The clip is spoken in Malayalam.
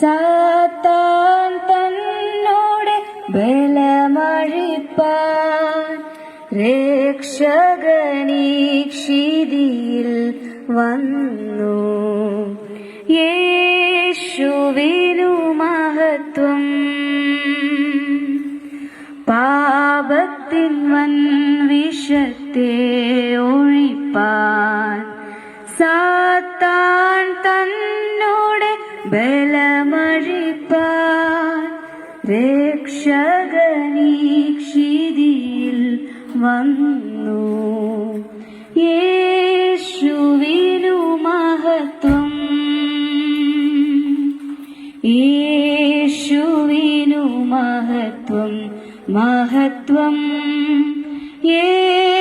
സാത്താൻ തന്നോട് ബലമഴിപ്പാൻ രക്ഷകനീക്ഷിതിയിൽ വന്നു. യേശുവിനു മഹത്വം. പാപത്തിൻ വൻ വിഷത്തെ ഒഴിപ്പാൻ സാത്താൻ ബലമഴിപ്പാൻ രക്ഷകനീക്ഷിതിയിൽ വന്നു. യേശുവിനു മഹത്വം. യേശുവിനു മഹത്വം. മഹത്വം. യേ